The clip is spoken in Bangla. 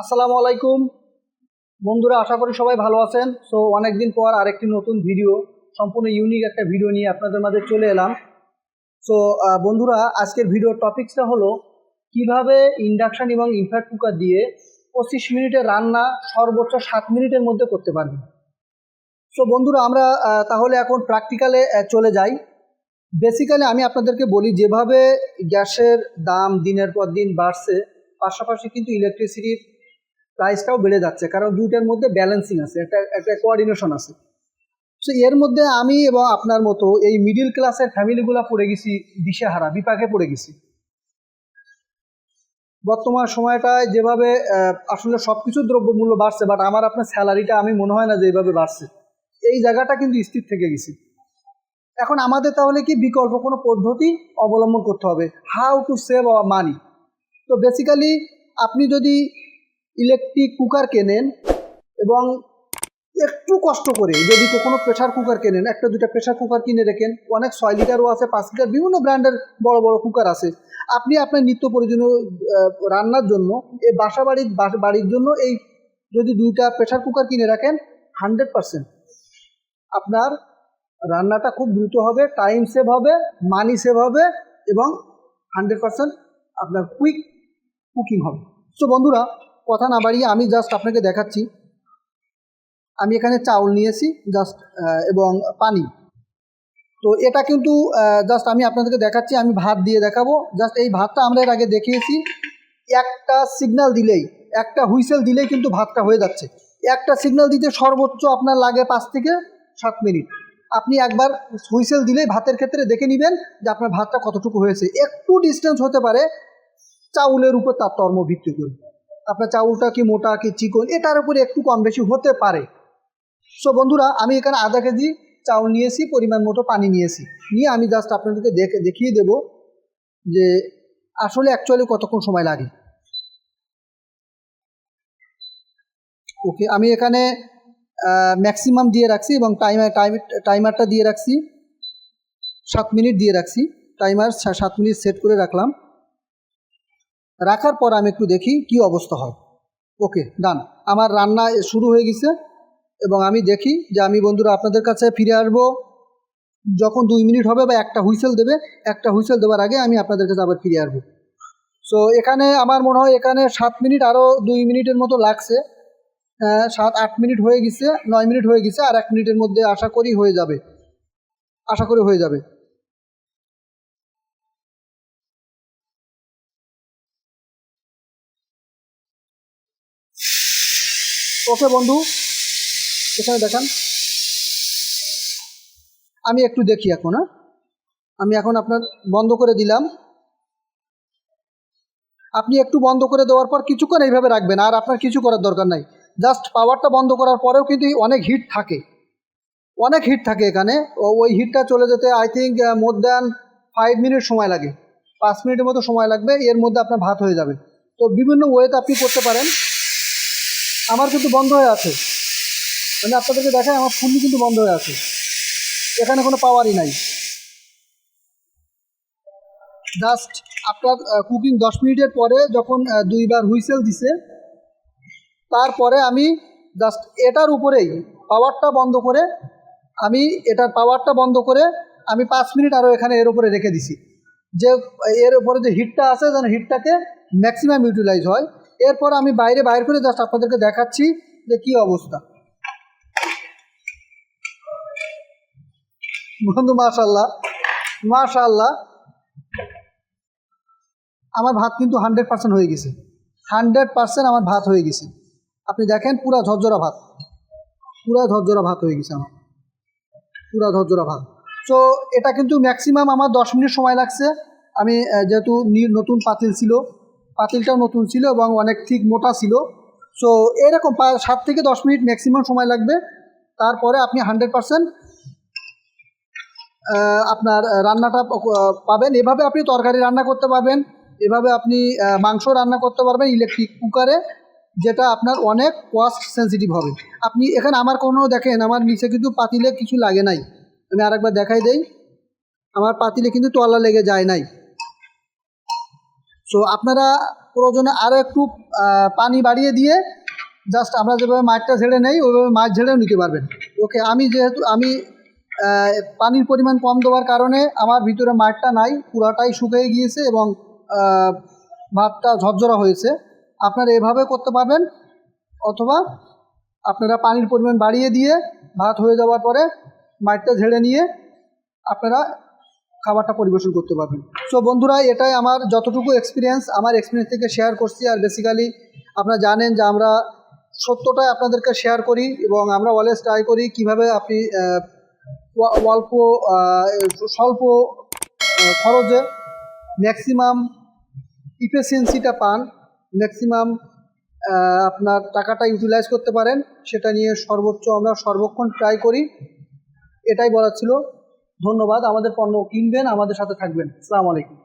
আসসালামু আলাইকুম। বন্ধুরা, আশা করি সবাই ভালো আছেন। সো অনেকদিন পর আরেকটি নতুন ভিডিও, সম্পূর্ণ ইউনিক একটা ভিডিও নিয়ে আপনাদের মাঝে চলে এলাম। সো বন্ধুরা, আজকের ভিডিওর টপিকসটা হলো, কীভাবে ইন্ডাকশন এবং ইনফ্যাক্ট কুকার দিয়ে পঁচিশ মিনিটের রান্না সর্বোচ্চ সাত মিনিটের মধ্যে করতে পারবেন। সো বন্ধুরা, আমরা তাহলে এখন প্র্যাকটিক্যালে চলে যাই। বেসিক্যালি আমি আপনাদেরকে বলি, যেভাবে গ্যাসের দাম দিনের পর দিন বাড়ছে, পাশাপাশি কিন্তু ইলেকট্রিসিটির প্রাইসটাও বেড়ে যাচ্ছে, কারণ দুইটার মধ্যে ব্যালেন্সিং আছে, একটা একটা কোঅর্ডিনেশন আছে। সো এর মধ্যে আমি এবং আপনার মতো এই মিডিল ক্লাসের ফ্যামিলিগুলো পড়ে গেছি, দিশেহারা, বিপাকে পড়ে গেছি। বর্তমান সময়টায় যেভাবে আসলে সব কিছুর দ্রব্যমূল্য বাড়ছে বাট আমার আপনার স্যালারিটা আমি মনে হয় না যে এইভাবে বাড়ছে। এই জায়গাটা কিন্তু স্থির থেকে গেছি। এখন আমাদের তাহলে কি বিকল্প কোনো পদ্ধতি অবলম্বন করতে হবে? How to save our money তো বেসিক্যালি আপনি যদি ইলেকট্রিক কুকার কেনেন এবং একটু কষ্ট করে, যদি কখনো প্রেশার কুকার কেনেন, একটা দুটা প্রেশার কুকার কিনে রেখেন, অনেক ছয় লিটারও আছে, পাঁচ লিটার বিভিন্ন ব্র্যান্ডের বড় বড় কুকার আছে। আপনি আপনার নিত্য প্রয়োজনীয় রান্নার জন্য, এই বাসা বাড়ির বাড়ির জন্য এই যদি দুইটা প্রেশার কুকার কিনে রাখেন হান্ড্রেড পারসেন্ট আপনার রান্নাটা খুব দ্রুত হবে টাইম সেভ হবে মানি সেভ হবে এবং হান্ড্রেড পারসেন্ট আপনার কুইক কুকিং হবে। তো বন্ধুরা কথা না বাড়িয়ে আমি জাস্ট আপনাকে দেখাচ্ছি। আমি এখানে চাউল নিয়েছি জাস্ট এবং পানি। তো এটা কিন্তু জাস্ট আমি আপনাদেরকে দেখাচ্ছি, আমি ভাত দিয়ে দেখাবো। জাস্ট এই ভাতটা আমরা এর আগে দেখিয়েছি। একটা সিগনাল দিলেই, একটা হুইসেল দিলেই কিন্তু ভাতটা হয়ে যাচ্ছে। একটা সিগন্যাল দিতে সর্বোচ্চ আপনার লাগে পাঁচ থেকে সাত মিনিট। আপনি একবার হুইসেল দিলেই ভাতের ক্ষেত্রে দেখে নেবেন যে আপনার ভাতটা কতটুকু হয়েছে। একটু ডিস্টেন্স হতে পারে চাউলের উপর তার তর্ম ভিত্তি করে। আপনার চাউলটা কি মোটা কি চিকন এটার উপরে একটু কম বেশি হতে পারে। সো বন্ধুরা, আমি এখানে আধা কেজি চাউল নিয়েছি, পরিমাণ মতো পানি নিয়েছি। নিয়ে আমি জাস্ট আপনাদেরকে দেখে, দেখিয়ে দেব যে আসলে অ্যাকচুয়ালি কতক্ষণ সময় লাগে। ওকে আমি এখানে ম্যাক্সিমাম দিয়ে রাখছি এবং টাইমার টাইম টাইমারটা দিয়ে রাখছি। সাত মিনিট দিয়ে রাখছি। টাইমার সাত মিনিট সেট করে রাখলাম। রাখার পর আমি একটু দেখি কি অবস্থা হয়। ওকে ডান আমার রান্না শুরু হয়ে গেছে এবং আমি দেখি যে আমি বন্ধুরা আপনাদের কাছে ফিরে আসব। যখন দুই মিনিট হবে বা একটা হুইসেল দেবে, একটা হুইসেল দেওয়ার আগে আমি আপনাদের কাছে আবার ফিরে আসব। সো এখানে আমার মনে হয় এখানে সাত মিনিট আরও দুই মিনিটের মতো লাগছে। সাত, আট মিনিট হয়ে গেছে, নয় মিনিট হয়ে গেছে, আর এক মিনিটের মধ্যে আশা করি হয়ে যাবে। আশা করি হয়ে যাবে। ওকে বন্ধু, এখানে দেখান। আমি একটু দেখি এখন হ্যাঁ? আমি এখন আপনার বন্ধ করে দিলাম। আপনি একটু বন্ধ করে দেওয়ার পর কিছুক্ষণ এইভাবে রাখবেন, আর আপনার কিছু করার দরকার নাই। জাস্ট পাওয়ারটা বন্ধ করার পরেও কিন্তু অনেক হিট থাকে। অনেক হিট থাকে এখানে। ওই হিটটা চলে যেতে I think more than five minute সময় লাগে। পাঁচ মিনিটের মতো সময় লাগবে, এর মধ্যে আপনার ভাত হয়ে যাবে। তো বিভিন্ন ওয়েতে আপনি করতে পারেন। আমার কিন্তু বন্ধ হয়ে আছে। মানে আপনাদেরকে দেখায় আমার ফুললি কিন্তু বন্ধ হয়ে আছে। এখানে কোনো পাওয়ারই নাই। জাস্ট আপনার কুকিং দশ মিনিটের পরে যখন দুইবার হুইসেল দিছে, তারপরে আমি জাস্ট এটার উপরেই পাওয়ারটা বন্ধ করে, আমি এটার পাওয়ারটা বন্ধ করে আমি পাঁচ মিনিট আরও এখানে এর উপরে রেখে দিছি। যে, এর উপরে যে হিটটা আছে, যেন হিটটাকে ম্যাক্সিমাম ইউটিলাইজ হয় এরপর আমি বাইরে বাইর করে জাস্ট আপনাদেরকে দেখাচ্ছি যে কি অবস্থা। বন্ধু মাশাল্লাহ মাশাল্লাহ আমার ভাত কিন্তু হান্ড্রেড পার্সেন্ট হয়ে গেছে। হান্ড্রেড পার্সেন্ট আমার ভাত হয়ে গেছে। আপনি দেখেন পুরা ঝরঝরা ভাত। পুরা ঝরঝরা ভাত হয়ে গেছে আমার। পুরা ঝরঝরা ভাত। তো এটা কিন্তু ম্যাক্সিমাম আমার দশ মিনিট সময় লাগছে। আমি যেহেতু নতুন পাতিল ছিল পাতিলটাও নতুন ছিল এবং অনেক ঠিক মোটা ছিল। সো এরকম সাত থেকে দশ মিনিট ম্যাক্সিমাম সময় লাগবে। তারপরে আপনি হান্ড্রেড পার্সেন্ট আপনার রান্নাটা পাবেন। এভাবে আপনি তরকারি রান্না করতে পারবেন। এভাবে আপনি মাংস রান্না করতে পারবেন ইলেকট্রিক কুকারে যেটা আপনার অনেক কস্ট সেন্সিটিভ হবে। আপনি এখানে আমার কোনো দেখেন, আমার নিচে কিন্তু পাতিলে কিছু লাগে নাই। আমি আরেকবার দেখাই দেই। আমার পাতিলে কিন্তু তলা লেগে যায় নাই। সো আপনারা প্রয়োজনে আরও একটু পানি বাড়িয়ে দিয়ে জাস্ট আমরা যেভাবে মাছটা ঝেড়ে নেই, ওইভাবে মাছ ঝেড়েও নিতে পারবেন। ওকে আমি যেহেতু, আমি পানির পরিমাণ কম দেওয়ার কারণে আমার ভিতরে মাঠটা নাই, পুরাটাই শুকিয়ে গিয়েছে এবং ভাতটা ঝরঝরা হয়েছে। আপনারা এভাবে করতে পারবেন, অথবা আপনারা পানির পরিমাণ বাড়িয়ে দিয়ে ভাত হয়ে যাওয়ার পরে মাঠটা ঝেড়ে নিয়ে আপনারা খাবারটা পরিবেশন করতে পারবেন। সো বন্ধুরা, এটাই আমার যতটুকু এক্সপিরিয়েন্স আমার এক্সপিরিয়েন্স থেকে শেয়ার করছি। আর বেসিক্যালি আপনারা জানেন যে আমরা সত্যটাই আপনাদেরকে শেয়ার করি এবং আমরা অলওয়েজ ট্রাই করি কীভাবে আপনি অল্প স্বল্প খরচে ম্যাক্সিমাম ইফিসিয়েন্সিটা পান ম্যাক্সিমাম আপনার টাকাটা ইউটিলাইজ করতে পারেন। সেটা নিয়ে সর্বোচ্চ আমরা সর্বক্ষণ ট্রাই করি। এটাই বলার ছিল। ধন্যবাদ আমাদের পণ্য কিনবেন আমাদের সাথে থাকবেন। আসসালামু আলাইকুম।